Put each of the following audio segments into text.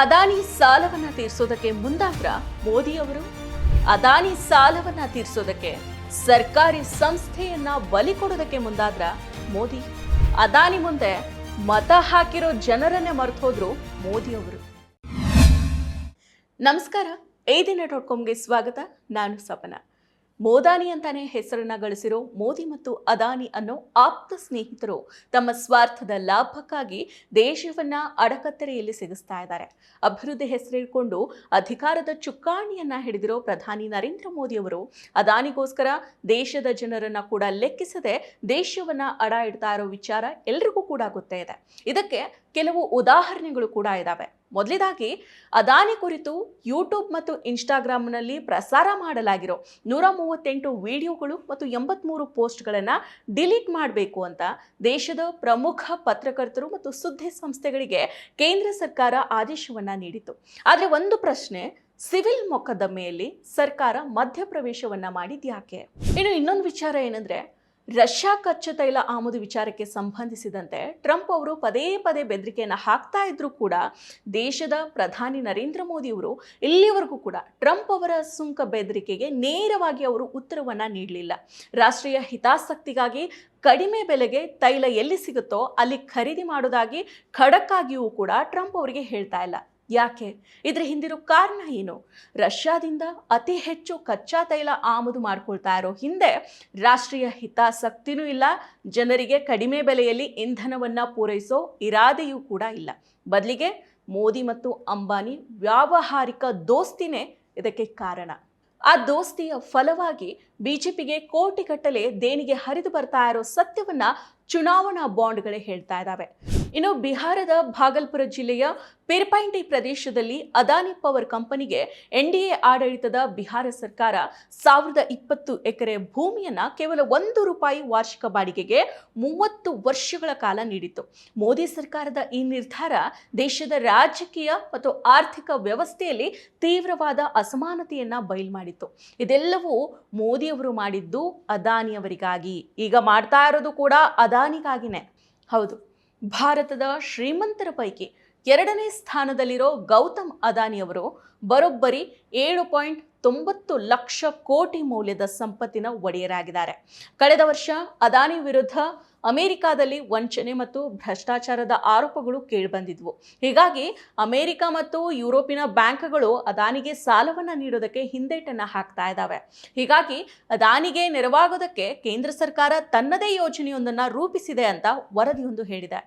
ಅದಾನಿ ಸಾಲವನ್ನ ತೀರಿಸೋದಕ್ಕೆ ಮುಂದಾದ್ರ ಮೋದಿ ಅವರು? ಅದಾನಿ ಸಾಲವನ್ನ ತೀರಿಸೋದಕ್ಕೆ ಸರ್ಕಾರಿ ಸಂಸ್ಥೆಯನ್ನ ಬಲಿ ಕೊಡೋದಕ್ಕೆ ಮುಂದಾದ್ರ ಮೋದಿ? ಅದಾನಿ ಮುಂದೆ ಮತ ಹಾಕಿರೋ ಜನರನ್ನೇ ಮರೆತು ಹೋದ್ರು ಮೋದಿ ಅವರು. ನಮಸ್ಕಾರ ಐದಿನ ದಿನ ಡಾಟ್ ಕಾಮ್ಗೆ ಸ್ವಾಗತ. ನಾನು ಸಪನ. ಮೋದಾನಿ ಅಂತಾನೆ ಹೆಸರನ್ನ ಗಳಿಸಿರೋ ಮೋದಿ ಮತ್ತು ಅದಾನಿ ಅನ್ನೋ ಆಪ್ತ ಸ್ನೇಹಿತರು ತಮ್ಮ ಸ್ವಾರ್ಥದ ಲಾಭಕ್ಕಾಗಿ ದೇಶವನ್ನ ಅಡಕತ್ತರೆಯಲ್ಲಿ ಸಿಗಿಸ್ತಾ ಇದ್ದಾರೆ. ಅಭಿವೃದ್ಧಿ ಹೆಸರಿಟ್ಕೊಂಡು ಅಧಿಕಾರದ ಚುಕ್ಕಾಣಿಯನ್ನ ಹಿಡಿದಿರೋ ಪ್ರಧಾನಿ ನರೇಂದ್ರ ಮೋದಿ ಅವರು ಅದಾನಿಗೋಸ್ಕರ ದೇಶದ ಜನರನ್ನ ಕೂಡ ಲೆಕ್ಕಿಸದೆ ದೇಶವನ್ನ ಅಡ ಇಡ್ತಾ ಇರೋ ವಿಚಾರ ಎಲ್ರಿಗೂ ಕೂಡ ಗೊತ್ತೇ ಇದೆ. ಇದಕ್ಕೆ ಕೆಲವು ಉದಾಹರಣೆಗಳು ಕೂಡ ಇದ್ದಾವೆ ಮೊದಲೇದಾಗಿ ಅದಾನಿ ಕುರಿತು ಯೂಟ್ಯೂಬ್ ಮತ್ತು ಇನ್ಸ್ಟಾಗ್ರಾಮ್ನಲ್ಲಿ ಪ್ರಸಾರ ಮಾಡಲಾಗಿರೋ ನೂರ ಮೂವತ್ತೆಂಟು ವಿಡಿಯೋಗಳು ಮತ್ತು ಎಂಬತ್ಮೂರು ಪೋಸ್ಟ್ಗಳನ್ನು ಡಿಲೀಟ್ ಮಾಡಬೇಕು ಅಂತ ದೇಶದ ಪ್ರಮುಖ ಪತ್ರಕರ್ತರು ಮತ್ತು ಸುದ್ದಿ ಸಂಸ್ಥೆಗಳಿಗೆ ಕೇಂದ್ರ ಸರ್ಕಾರ ಆದೇಶವನ್ನು ನೀಡಿತು ಆದರೆ ಒಂದು ಪ್ರಶ್ನೆ, ಸಿವಿಲ್ ಮೊಕದ್ದಮೆಯಲ್ಲಿ ಸರ್ಕಾರ ಮಧ್ಯಪ್ರವೇಶವನ್ನು ಮಾಡಿದ್ಯಾಕೆ? ಇನ್ನು ಇನ್ನೊಂದು ವಿಚಾರ ಏನಂದ್ರೆ ರಷ್ಯಾ ಕಚ್ಚಾ ತೈಲ ಆಮದು ವಿಚಾರಕ್ಕೆ ಸಂಬಂಧಿಸಿದಂತೆ ಟ್ರಂಪ್ ಅವರು ಪದೇ ಪದೇ ಬೆದರಿಕೆಯನ್ನು ಹಾಕ್ತಾ ಇದ್ರು ಕೂಡ ದೇಶದ ಪ್ರಧಾನಿ ನರೇಂದ್ರ ಮೋದಿ ಅವರು ಇಲ್ಲಿವರೆಗೂ ಕೂಡ ಟ್ರಂಪ್ ಅವರ ಸುಂಕ ಬೆದರಿಕೆಗೆ ನೇರವಾಗಿ ಅವರು ಉತ್ತರವನ್ನು ನೀಡಲಿಲ್ಲ. ರಾಷ್ಟ್ರೀಯ ಹಿತಾಸಕ್ತಿಗಾಗಿ ಕಡಿಮೆ ಬೆಲೆಗೆ ತೈಲ ಎಲ್ಲಿ ಸಿಗುತ್ತೋ ಅಲ್ಲಿ ಖರೀದಿ ಮಾಡೋದಾಗಿ ಖಡಕ್ಕಾಗಿಯೂ ಕೂಡ ಟ್ರಂಪ್ ಅವರಿಗೆ ಹೇಳ್ತಾ ಇಲ್ಲ. ಯಾಕೆ? ಇದರ ಹಿಂದಿರೋ ಕಾರಣ ಏನು? ರಷ್ಯಾದಿಂದ ಅತಿ ಹೆಚ್ಚು ಕಚ್ಚಾ ತೈಲ ಆಮದು ಮಾಡ್ಕೊಳ್ತಾ ಇರೋ ಹಿಂದೆ ರಾಷ್ಟ್ರೀಯ ಹಿತಾಸಕ್ತಿನೂ ಇಲ್ಲ, ಜನರಿಗೆ ಕಡಿಮೆ ಬೆಲೆಯಲ್ಲಿ ಇಂಧನವನ್ನು ಪೂರೈಸೋ ಇರಾದೆಯೂ ಕೂಡ ಇಲ್ಲ. ಬದಲಿಗೆ ಮೋದಿ ಮತ್ತು ಅಂಬಾನಿ ವ್ಯಾವಹಾರಿಕ ದೋಸ್ತಿನೇ ಇದಕ್ಕೆ ಕಾರಣ. ಆ ದೋಸ್ತಿಯ ಫಲವಾಗಿ ಬಿಜೆಪಿಗೆ ಕೋಟಿಗಟ್ಟಲೆ ದೇಣಿಗೆ ಹರಿದು ಬರ್ತಾ ಇರೋ ಸತ್ಯವನ್ನ ಚುನಾವಣಾ ಬಾಂಡ್ಗಳೇ ಹೇಳ್ತಾ ಇದ್ದಾವೆ ಇನ್ನು ಬಿಹಾರದ ಭಾಗಲ್ಪುರ ಜಿಲ್ಲೆಯ ಪಿರ್ಪೈಂಟಿ ಪ್ರದೇಶದಲ್ಲಿ ಅದಾನಿ ಪವರ್ ಕಂಪನಿಗೆ ಎನ್ಡಿಎ ಆಡಳಿತದ ಬಿಹಾರ ಸರ್ಕಾರ ಸಾವಿರದ ಇಪ್ಪತ್ತು ಎಕರೆ ಭೂಮಿಯನ್ನು ಕೇವಲ ಒಂದು ರೂಪಾಯಿ ವಾರ್ಷಿಕ ಬಾಡಿಗೆಗೆ ಮೂವತ್ತು ವರ್ಷಗಳ ಕಾಲ ನೀಡಿತ್ತು. ಮೋದಿ ಸರ್ಕಾರದ ಈ ನಿರ್ಧಾರ ದೇಶದ ರಾಜಕೀಯ ಮತ್ತು ಆರ್ಥಿಕ ವ್ಯವಸ್ಥೆಯಲ್ಲಿ ತೀವ್ರವಾದ ಅಸಮಾನತೆಯನ್ನು ಬಯಲು ಮಾಡಿತ್ತು. ಇದೆಲ್ಲವೂ ಮೋದಿಯವರು ಮಾಡಿದ್ದು ಅದಾನಿಯವರಿಗಾಗಿ. ಈಗ ಮಾಡ್ತಾ ಇರೋದು ಕೂಡ ಅದಾನಿಗಾಗಿನೇ. ಹೌದು. ಭಾರತದ ಶ್ರೀಮಂತರ ಪೈಕಿ ಎರಡನೇ ಸ್ಥಾನದಲ್ಲಿರೋ ಗೌತಮ್ ಅದಾನಿಯವರು ಬರೋಬ್ಬರಿ ಏಳು ಪಾಯಿಂಟ್ ತೊಂಬತ್ತು ಲಕ್ಷ ಕೋಟಿ ಮೌಲ್ಯದ ಸಂಪತ್ತಿನ ಒಡೆಯರಾಗಿದ್ದಾರೆ. ಕಳೆದ ವರ್ಷ ಅದಾನಿ ವಿರುದ್ಧ ಅಮೆರಿಕಾದಲ್ಲಿ ವಂಚನೆ ಮತ್ತು ಭ್ರಷ್ಟಾಚಾರದ ಆರೋಪಗಳು ಕೇಳಿಬಂದಿದ್ವು. ಹೀಗಾಗಿ ಅಮೆರಿಕ ಮತ್ತು ಯುರೋಪಿನ ಬ್ಯಾಂಕ್ಗಳು ಅದಾನಿಗೆ ಸಾಲವನ್ನು ನೀಡೋದಕ್ಕೆ ಹಿಂದೇಟನ್ನು ಹಾಕ್ತಾ ಇದ್ದಾವೆ. ಹೀಗಾಗಿ ಅದಾನಿಗೆ ನೆರವಾಗೋದಕ್ಕೆ ಕೇಂದ್ರ ಸರ್ಕಾರ ತನ್ನದೇ ಯೋಜನೆಯೊಂದನ್ನು ರೂಪಿಸಿದೆ ಅಂತ ವರದಿಯೊಂದು ಹೇಳಿದೆ.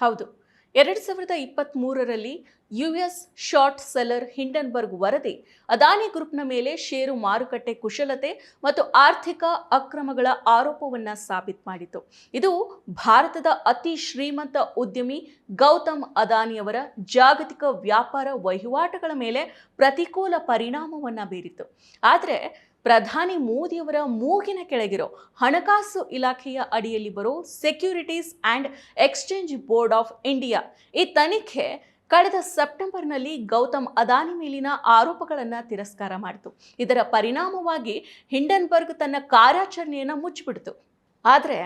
ಹೌದು. ಎರಡು ಸಾವಿರದ ಇಪ್ಪತ್ತ್ ಮೂರರಲ್ಲಿ U S short seller Hindenburg ವರದಿ, ಅದಾನಿ ಗ್ರೂಪ್ನ ಮೇಲೆ ಷೇರು ಮಾರುಕಟ್ಟೆ ಕುಶಲತೆ ಮತ್ತು ಆರ್ಥಿಕ ಅಕ್ರಮಗಳ ಆರೋಪವನ್ನು ಸಾಬೀತು ಮಾಡಿತು. ಇದು ಭಾರತದ ಅತಿ ಶ್ರೀಮಂತ ಉದ್ಯಮಿ ಗೌತಮ್ ಅದಾನಿಯವರ ಜಾಗತಿಕ ವ್ಯಾಪಾರ ವಹಿವಾಟುಗಳ ಮೇಲೆ ಪ್ರತಿಕೂಲ ಪರಿಣಾಮವನ್ನು ಬೀರಿತು. ಆದರೆ ಪ್ರಧಾನಿ ಮೋದಿಯವರ ಮೂಗಿನ ಕೆಳಗಿರೋ ಹಣಕಾಸು ಇಲಾಖೆಯ ಅಡಿಯಲ್ಲಿ ಬರೋ securities and exchange board of India ಈ ತನಿಖೆ ಕಳೆದ ಸೆಪ್ಟೆಂಬರ್ನಲ್ಲಿ ಗೌತಮ್ ಅದಾನಿ ಮೇಲಿನ ಆರೋಪಗಳನ್ನು ತಿರಸ್ಕಾರ ಮಾಡಿತು. ಇದರ ಪರಿಣಾಮವಾಗಿ ಹಿಂಡನ್ಬರ್ಗ್ ತನ್ನ ಕಾರ್ಯಾಚರಣೆಯನ್ನು ಮುಚ್ಚಿಬಿಡ್ತು. ಆದರೆ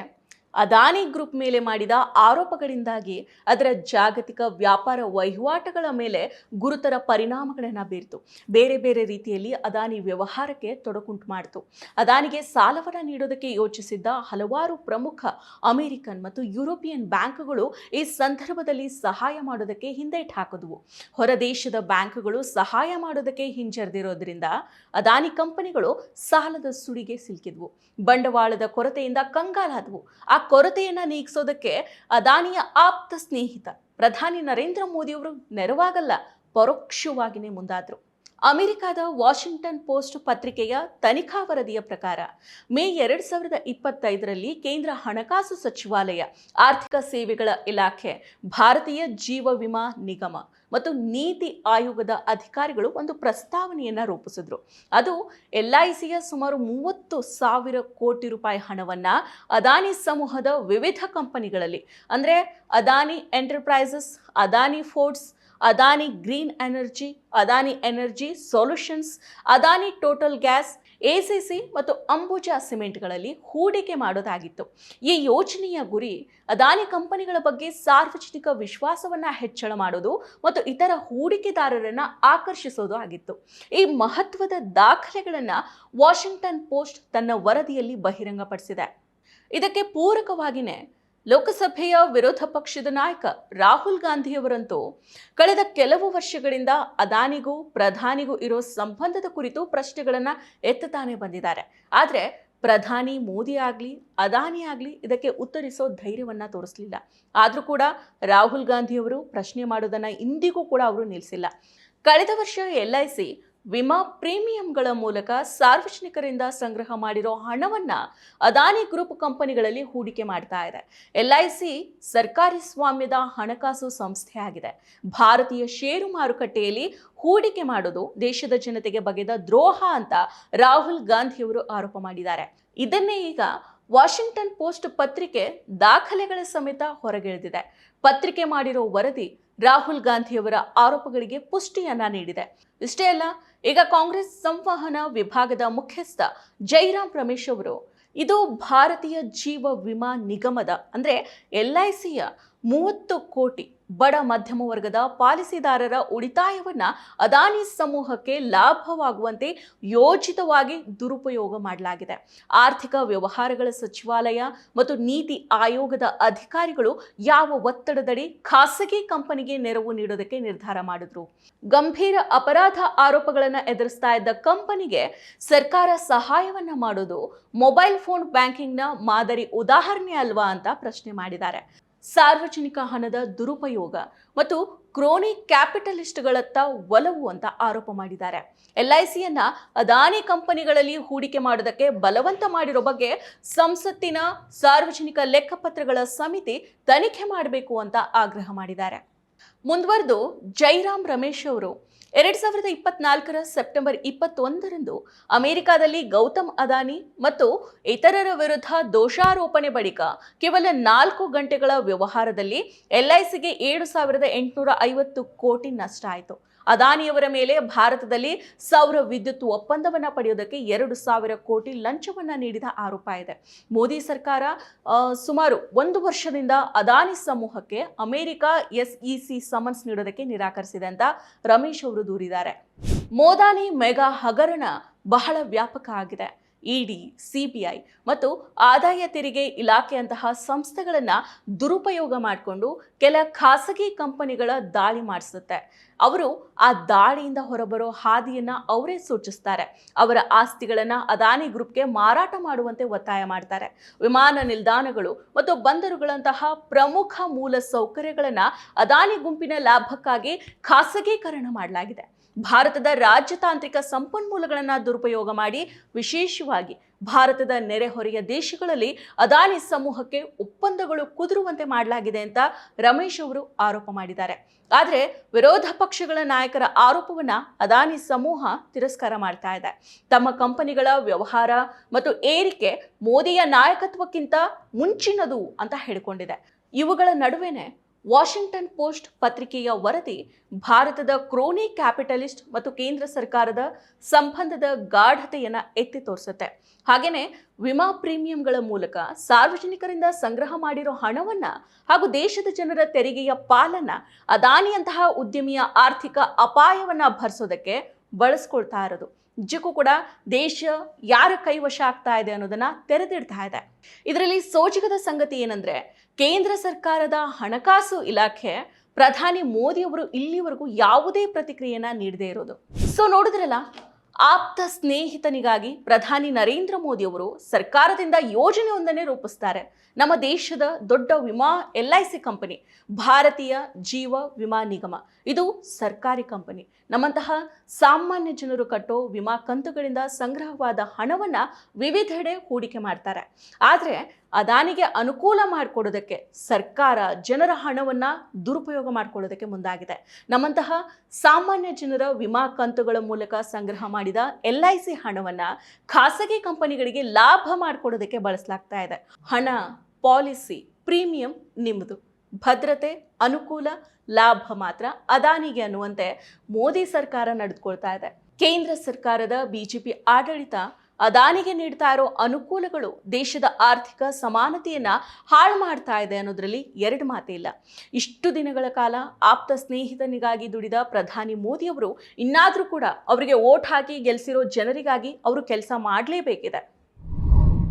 ಅದಾನಿ ಗ್ರೂಪ್ ಮೇಲೆ ಮಾಡಿದ ಆರೋಪಗಳಿಂದಾಗಿ ಅದರ ಜಾಗತಿಕ ವ್ಯಾಪಾರ ವಹಿವಾಟುಗಳ ಮೇಲೆ ಗುರುತರ ಪರಿಣಾಮಗಳನ್ನು ಬೀರಿತು. ಬೇರೆ ಬೇರೆ ರೀತಿಯಲ್ಲಿ ಅದಾನಿ ವ್ಯವಹಾರಕ್ಕೆ ತೊಡಕುಂಟು ಮಾಡಿತು. ಅದಾನಿಗೆ ಸಾಲವನ್ನು ನೀಡೋದಕ್ಕೆ ಯೋಚಿಸಿದ್ದ ಹಲವಾರು ಪ್ರಮುಖ ಅಮೆರಿಕನ್ ಮತ್ತು ಯುರೋಪಿಯನ್ ಬ್ಯಾಂಕ್ಗಳು ಈ ಸಂದರ್ಭದಲ್ಲಿ ಸಹಾಯ ಮಾಡೋದಕ್ಕೆ ಹಿಂದೇಟು ಹಾಕಿದ್ವು. ಹೊರದೇಶದ ಬ್ಯಾಂಕ್ಗಳು ಸಹಾಯ ಮಾಡೋದಕ್ಕೆ ಹಿಂಜರಿದಿರೋದ್ರಿಂದ ಅದಾನಿ ಕಂಪನಿಗಳು ಸಾಲದ ಸುಳಿಗೆ ಸಿಲುಕಿದ್ವು. ಬಂಡವಾಳದ ಕೊರತೆಯಿಂದ ಕಂಗಾಲಾದವು. ಕೊರತೆಯನ್ನ ನೀಗಿಸೋದಕ್ಕೆ ಅದಾನಿಯ ಆಪ್ತ ಸ್ನೇಹಿತ ಪ್ರಧಾನಿ ನರೇಂದ್ರ ಮೋದಿಯವರು ನೆರವಾಗಲ್ಲ ಪರೋಕ್ಷವಾಗಿಯೇ ಮುಂದಾದರು. ಅಮೆರಿಕದ ವಾಷಿಂಗ್ಟನ್ ಪೋಸ್ಟ್ ಪತ್ರಿಕೆಯ ತನಿಖಾ ವರದಿಯ ಪ್ರಕಾರ ಮೇ ಎರಡು ಸಾವಿರದ ಇಪ್ಪತ್ತೈದರಲ್ಲಿ ಕೇಂದ್ರ ಹಣಕಾಸು ಸಚಿವಾಲಯ ಆರ್ಥಿಕ ಸೇವೆಗಳ ಇಲಾಖೆ, ಭಾರತೀಯ ಜೀವ ವಿಮಾ ನಿಗಮ ಮತ್ತು ನೀತಿ ಆಯೋಗದ ಅಧಿಕಾರಿಗಳು ಒಂದು ಪ್ರಸ್ತಾವನೆಯನ್ನು ರೂಪಿಸಿದ್ರು. ಅದು ಎಲ್ ಐ ಸಿಯ ಸುಮಾರು ಮೂವತ್ತು ಸಾವಿರ ಕೋಟಿ ರೂಪಾಯಿ ಹಣವನ್ನು ಅದಾನಿ ಸಮೂಹದ ವಿವಿಧ ಕಂಪನಿಗಳಲ್ಲಿ, ಅಂದರೆ Adani enterprises, Adani ports Adani green energy Adani energy solutions Adani total gas ACC ಮತ್ತು ಅಂಬುಜಾ ಸಿಮೆಂಟ್ಗಳಲ್ಲಿ ಹೂಡಿಕೆ ಮಾಡೋದಾಗಿತ್ತು. ಈ ಯೋಜನೆಯ ಗುರಿ ಅದಾನಿ ಕಂಪನಿಗಳ ಬಗ್ಗೆ ಸಾರ್ವಜನಿಕ ವಿಶ್ವಾಸವನ್ನು ಹೆಚ್ಚಳ ಮಾಡೋದು ಮತ್ತು ಇತರ ಹೂಡಿಕೆದಾರರನ್ನು ಆಕರ್ಷಿಸೋದು ಆಗಿತ್ತು. ಈ ಮಹತ್ವದ ದಾಖಲೆಗಳನ್ನು ವಾಷಿಂಗ್ಟನ್ ಪೋಸ್ಟ್ ತನ್ನ ವರದಿಯಲ್ಲಿ ಬಹಿರಂಗಪಡಿಸಿದೆ. ಇದಕ್ಕೆ ಪೂರಕವಾಗಿಯೇ ಲೋಕಸಭೆಯ ವಿರೋಧ ಪಕ್ಷದ ನಾಯಕ ರಾಹುಲ್ ಗಾಂಧಿಯವರಂತೂ ಕಳೆದ ಕೆಲವು ವರ್ಷಗಳಿಂದ ಅದಾನಿಗೂ ಪ್ರಧಾನಿಗೂ ಇರೋ ಸಂಬಂಧದ ಕುರಿತು ಪ್ರಶ್ನೆಗಳನ್ನು ಎತ್ತುತ್ತಾನೆ ಬಂದಿದ್ದಾರೆ. ಆದರೆ ಪ್ರಧಾನಿ ಮೋದಿ ಆಗಲಿ, ಅದಾನಿ ಆಗಲಿ ಇದಕ್ಕೆ ಉತ್ತರಿಸೋ ಧೈರ್ಯವನ್ನ ತೋರಿಸಲಿಲ್ಲ. ಆದರೂ ಕೂಡ ರಾಹುಲ್ ಗಾಂಧಿಯವರು ಪ್ರಶ್ನೆ ಮಾಡೋದನ್ನ ಇಂದಿಗೂ ಕೂಡ ಅವರು ನಿಲ್ಲಿಸಿಲ್ಲ ಕಳೆದ ವರ್ಷ ಎಲ್ ಐ ಸಿ ವಿಮಾ ಪ್ರೀಮಿಯಂಗಳ ಮೂಲಕ ಸಾರ್ವಜನಿಕರಿಂದ ಸಂಗ್ರಹ ಮಾಡಿರೋ ಹಣವನ್ನು ಅದಾನಿ ಗ್ರೂಪ್ ಕಂಪನಿಗಳಲ್ಲಿ ಹೂಡಿಕೆ ಮಾಡ್ತಾ ಇದೆ. ಎಲ್ ಐ ಸಿ ಸರ್ಕಾರಿ ಸ್ವಾಮ್ಯದ ಹಣಕಾಸು ಸಂಸ್ಥೆಯಾಗಿದೆ ಭಾರತೀಯ ಷೇರು ಮಾರುಕಟ್ಟೆಯಲ್ಲಿ ಹೂಡಿಕೆ ಮಾಡೋದು ದೇಶದ ಜನತೆಗೆ ಬಗೆದ ದ್ರೋಹ ಅಂತ ರಾಹುಲ್ ಗಾಂಧಿಯವರು ಆರೋಪ ಮಾಡಿದ್ದಾರೆ. ಇದನ್ನೇ ಈಗ ವಾಷಿಂಗ್ಟನ್ ಪೋಸ್ಟ್ ಪತ್ರಿಕೆ ದಾಖಲೆಗಳ ಸಮೇತ ಹೊರಗೆಳೆದಿದೆ. ಪತ್ರಿಕೆ ಮಾಡಿರೋ ವರದಿ ರಾಹುಲ್ ಗಾಂಧಿಯವರ ಆರೋಪಗಳಿಗೆ ಪುಷ್ಟಿಯನ್ನ ನೀಡಿದೆ. ಇಷ್ಟೇ ಅಲ್ಲ, ಈಗ ಕಾಂಗ್ರೆಸ್ ಸಂವಹನ ವಿಭಾಗದ ಮುಖ್ಯಸ್ಥ ಜೈರಾಮ್ ರಮೇಶ್ ಅವರು, ಇದು ಭಾರತೀಯ ಜೀವ ವಿಮಾ ನಿಗಮದ, ಅಂದ್ರೆ ಎಲ್ ಐ ಸಿಯ ಮೂವತ್ತು ಕೋಟಿ ಬಡ ಮಧ್ಯಮ ವರ್ಗದ ಪಾಲಿಸಿದಾರರ ಉಳಿತಾಯವನ್ನು ಅದಾನಿ ಸಮೂಹಕ್ಕೆ ಲಾಭವಾಗುವಂತೆ ಯೋಜಿತವಾಗಿ ದುರುಪಯೋಗ ಮಾಡಲಾಗಿದೆ. ಆರ್ಥಿಕ ವ್ಯವಹಾರಗಳ ಸಚಿವಾಲಯ ಮತ್ತು ನೀತಿ ಆಯೋಗದ ಅಧಿಕಾರಿಗಳು ಯಾವ ಒತ್ತಡದಡಿ ಖಾಸಗಿ ಕಂಪನಿಗೆ ನೆರವು ನೀಡೋದಕ್ಕೆ ನಿರ್ಧಾರ ಮಾಡಿದ್ರು. ಗಂಭೀರ ಅಪರಾಧ ಆರೋಪಗಳನ್ನು ಎದುರಿಸ್ತಾ ಇದ್ದ ಕಂಪನಿಗೆ ಸರ್ಕಾರ ಸಹಾಯವನ್ನ ಮಾಡೋದು ಮೊಬೈಲ್ ಫೋನ್ ಬ್ಯಾಂಕಿಂಗ್ನ ಮಾದರಿ ಉದಾಹರಣೆ ಅಲ್ವಾ ಅಂತ ಪ್ರಶ್ನೆ ಮಾಡಿದ್ದಾರೆ. ಸಾರ್ವಜನಿಕ ಹಣದ ದುರುಪಯೋಗ ಮತ್ತು ಕ್ರೋನಿ ಕ್ಯಾಪಿಟಲಿಸ್ಟ್ಗಳತ್ತ ಒಲವು ಅಂತ ಆರೋಪ ಮಾಡಿದ್ದಾರೆ. ಎಲ್ ಐ ಸಿಯನ್ನ ಅದಾನಿ ಕಂಪನಿಗಳಲ್ಲಿ ಹೂಡಿಕೆ ಮಾಡೋದಕ್ಕೆ ಬಲವಂತ ಮಾಡಿರೋ ಬಗ್ಗೆ ಸಂಸತ್ತಿನ ಸಾರ್ವಜನಿಕ ಲೆಕ್ಕಪತ್ರಗಳ ಸಮಿತಿ ತನಿಖೆ ಮಾಡಬೇಕು ಅಂತ ಆಗ್ರಹ ಮಾಡಿದ್ದಾರೆ. ಮುಂದುವರೆದು ಜೈರಾಮ್ ರಮೇಶ್ ಅವರು ಎರಡ್ ಸಾವಿರದ ಇಪ್ಪತ್ನಾಲ್ಕರ ಸೆಪ್ಟೆಂಬರ್ ಇಪ್ಪತ್ತೊಂದರಂದು ಅಮೆರಿಕಾದಲ್ಲಿ ಗೌತಮ್ ಅದಾನಿ ಮತ್ತು ಇತರರ ವಿರುದ್ಧ ದೋಷಾರೋಪಣೆ ಬಳಿಕ ಕೇವಲ ನಾಲ್ಕು ಗಂಟೆಗಳ ವ್ಯವಹಾರದಲ್ಲಿ ಎಲ್ಐಸಿಗೆ ಏಳು ಸಾವಿರದ ಎಂಟುನೂರ ಐವತ್ತು ಕೋಟಿ ನಷ್ಟ ಆಯಿತು. ಅದಾನಿಯವರ ಮೇಲೆ ಭಾರತದಲ್ಲಿ ಸೌರ ವಿದ್ಯುತ್ ಒಪ್ಪಂದವನ್ನು ಪಡೆಯೋದಕ್ಕೆ ಎರಡು ಸಾವಿರ ಕೋಟಿ ಲಂಚವನ್ನು ನೀಡಿದ ಆರೋಪ ಇದೆ. ಮೋದಿ ಸರ್ಕಾರ ಸುಮಾರು ಒಂದು ವರ್ಷದಿಂದ ಅದಾನಿ ಸಮೂಹಕ್ಕೆ ಅಮೆರಿಕ ಎಸ್ಇಸಿ ಸಮನ್ಸ್ ನೀಡೋದಕ್ಕೆ ನಿರಾಕರಿಸಿದೆ ಅಂತ ರಮೇಶ್ ಅವರು ದೂರಿದ್ದಾರೆ. ಮೋದಾನಿ ಮೆಗಾ ಹಗರಣ ಬಹಳ ವ್ಯಾಪಕ ಆಗಿದೆ. ಇಡಿ, ಸಿಬಿಐ ಮತ್ತು ಆದಾಯ ತೆರಿಗೆ ಇಲಾಖೆಯಂತಹ ಸಂಸ್ಥೆಗಳನ್ನು ದುರುಪಯೋಗ ಮಾಡಿಕೊಂಡು ಕೆಲ ಖಾಸಗಿ ಕಂಪನಿಗಳ ದಾಳಿ ಮಾಡಿಸುತ್ತೆ. ಅವರು ಆ ದಾಳಿಯಿಂದ ಹೊರಬರೋ ಹಾದಿಯನ್ನು ಅವರೇ ಸೂಚಿಸ್ತಾರೆ. ಅವರ ಆಸ್ತಿಗಳನ್ನು ಅದಾನಿ ಗ್ರೂಪ್ಗೆ ಮಾರಾಟ ಮಾಡುವಂತೆ ಒತ್ತಾಯ ಮಾಡ್ತಾರೆ. ವಿಮಾನ ನಿಲ್ದಾಣಗಳು ಮತ್ತು ಬಂದರುಗಳಂತಹ ಪ್ರಮುಖ ಮೂಲ ಸೌಕರ್ಯಗಳನ್ನು ಅದಾನಿ ಗುಂಪಿನ ಲಾಭಕ್ಕಾಗಿ ಖಾಸಗೀಕರಣ ಮಾಡಲಾಗಿದೆ. ಭಾರತದ ರಾಜತಾಂತ್ರಿಕ ಸಂಪನ್ಮೂಲಗಳನ್ನು ದುರುಪಯೋಗ ಮಾಡಿ ವಿಶೇಷವಾಗಿ ಭಾರತದ ನೆರೆಹೊರೆಯ ದೇಶಗಳಲ್ಲಿ ಅದಾನಿ ಸಮೂಹಕ್ಕೆ ಒಪ್ಪಂದಗಳು ಕುದುರುವಂತೆ ಮಾಡಲಾಗಿದೆ ಅಂತ ರಮೇಶ್ ಅವರು ಆರೋಪ ಮಾಡಿದ್ದಾರೆ. ಆದರೆ ವಿರೋಧ ಪಕ್ಷಗಳ ನಾಯಕರ ಆರೋಪವನ್ನು ಅದಾನಿ ಸಮೂಹ ತಿರಸ್ಕಾರ ಮಾಡ್ತಾ ಇದೆ. ತಮ್ಮ ಕಂಪನಿಗಳ ವ್ಯವಹಾರ ಮತ್ತು ಏರಿಕೆ ಮೋದಿಯ ನಾಯಕತ್ವಕ್ಕಿಂತ ಮುಂಚಿನದು ಅಂತ ಹೇಳಿಕೊಂಡಿದೆ. ಇವುಗಳ ನಡುವೆನೆ ವಾಷಿಂಗ್ಟನ್ ಪೋಸ್ಟ್ ಪತ್ರಿಕೆಯ ವರದಿ, ಭಾರತದ ಕ್ರೋನಿ ಕ್ಯಾಪಿಟಲಿಸ್ಟ್ ಮತ್ತು ಕೇಂದ್ರ ಸರ್ಕಾರದ ಸಂಬಂಧದ ಗಾಢತೆಯನ್ನು ಎತ್ತಿ ತೋರಿಸುತ್ತೆ. ಹಾಗೆಯೇ ವಿಮಾ ಪ್ರೀಮಿಯಂಗಳ ಮೂಲಕ ಸಾರ್ವಜನಿಕರಿಂದ ಸಂಗ್ರಹ ಮಾಡಿರೋ ಹಣವನ್ನ ಹಾಗೂ ದೇಶದ ಜನರ ತೆರಿಗೆಯ ಪಾಲನ್ನ ಅದಾನಿಯಂತಹ ಉದ್ಯಮಿಯ ಆರ್ಥಿಕ ಅಪಾಯವನ್ನ ಭರಿಸೋದಕ್ಕೆ ಬಳಸ್ಕೊಳ್ತಾ ಇರೋದು. ನಿಜಕ್ಕೂ ಕೂಡ ದೇಶ ಯಾರ ಕೈವಶ ಆಗ್ತಾ ಇದೆ ಅನ್ನೋದನ್ನ ತೆರೆದಿಡ್ತಾ ಇದೆ. ಇದರಲ್ಲಿ ಸೋಜಿಗದ ಸಂಗತಿ ಏನಂದ್ರೆ ಕೇಂದ್ರ ಸರ್ಕಾರದ ಹಣಕಾಸು ಇಲಾಖೆ ಪ್ರಧಾನಿ ಮೋದಿ ಅವರು ಇಲ್ಲಿವರೆಗೂ ಯಾವುದೇ ಪ್ರತಿಕ್ರಿಯೆಯನ್ನ ನೀಡದೇ ಇರೋದು. ಸೊ ನೋಡಿದ್ರಲ್ಲ, ಆಪ್ತ ಸ್ನೇಹಿತನಿಗಾಗಿ ಪ್ರಧಾನಿ ನರೇಂದ್ರ ಮೋದಿ ಅವರು ಸರ್ಕಾರದಿಂದ ಯೋಜನೆಯೊಂದನ್ನೇ ರೂಪಿಸ್ತಾರೆ. ನಮ್ಮ ದೇಶದ ದೊಡ್ಡ ವಿಮಾ ಎಲ್ ಐ ಸಿ ಕಂಪನಿ, ಭಾರತೀಯ ಜೀವ ವಿಮಾ ನಿಗಮ. ಇದು ಸರ್ಕಾರಿ ಕಂಪನಿ. ನಮ್ಮಂತಹ ಸಾಮಾನ್ಯ ಜನರು ಕಟ್ಟೋ ವಿಮಾ ಕಂತುಗಳಿಂದ ಸಂಗ್ರಹವಾದ ಹಣವನ್ನು ವಿವಿಧೆಡೆ ಹೂಡಿಕೆ ಮಾಡ್ತಾರೆ. ಆದರೆ ಅದಾನಿಗೆ ಅನುಕೂಲ ಮಾಡಿಕೊಡೋದಕ್ಕೆ, ಸರ್ಕಾರ ಜನರ ಹಣವನ್ನು ದುರುಪಯೋಗ ಮಾಡಿಕೊಳ್ಳೋದಕ್ಕೆ ಮುಂದಾಗಿದೆ. ನಮ್ಮಂತಹ ಸಾಮಾನ್ಯ ಜನರ ವಿಮಾ ಕಂತುಗಳ ಮೂಲಕ ಸಂಗ್ರಹ ಮಾಡಿದ ಎಲ್ ಐ ಸಿ ಹಣವನ್ನು ಖಾಸಗಿ ಕಂಪನಿಗಳಿಗೆ ಲಾಭ ಮಾಡಿಕೊಡೋದಕ್ಕೆ ಬಳಸಲಾಗ್ತಾ ಇದೆ. ಹಣ, ಪಾಲಿಸಿ, ಪ್ರೀಮಿಯಂ ನಿಮ್ಮದು ಭದ್ರತೆ, ಅನುಕೂಲ, ಲಾಭ ಮಾತ್ರ ಅದಾನಿಗೆ ಅನ್ನುವಂತೆ ಮೋದಿ ಸರ್ಕಾರ ನಡೆದುಕೊಳ್ತಾ ಇದೆ. ಕೇಂದ್ರ ಸರ್ಕಾರದ ಬಿಜೆಪಿ ಆಡಳಿತ ಅದಾನಿಗೆ ನೀಡ್ತಾ ಇರೋ ಅನುಕೂಲಗಳು ದೇಶದ ಆರ್ಥಿಕ ಸಮಾನತೆಯನ್ನ ಹಾಳು ಮಾಡ್ತಾ ಇದೆ ಅನ್ನೋದ್ರಲ್ಲಿ ಎರಡು ಮಾತೇ ಇಲ್ಲ. ಇಷ್ಟು ದಿನಗಳ ಕಾಲ ಆಪ್ತ ಸ್ನೇಹಿತನಿಗಾಗಿ ದುಡಿದ ಪ್ರಧಾನಿ ಮೋದಿಯವರು ಇನ್ನಾದರೂ ಕೂಡ ಅವರಿಗೆ ಓಟ್ ಹಾಕಿ ಗೆಲ್ಸಿರೋ ಜನರಿಗಾಗಿ ಅವರು ಕೆಲಸ ಮಾಡಲೇಬೇಕಿದೆ.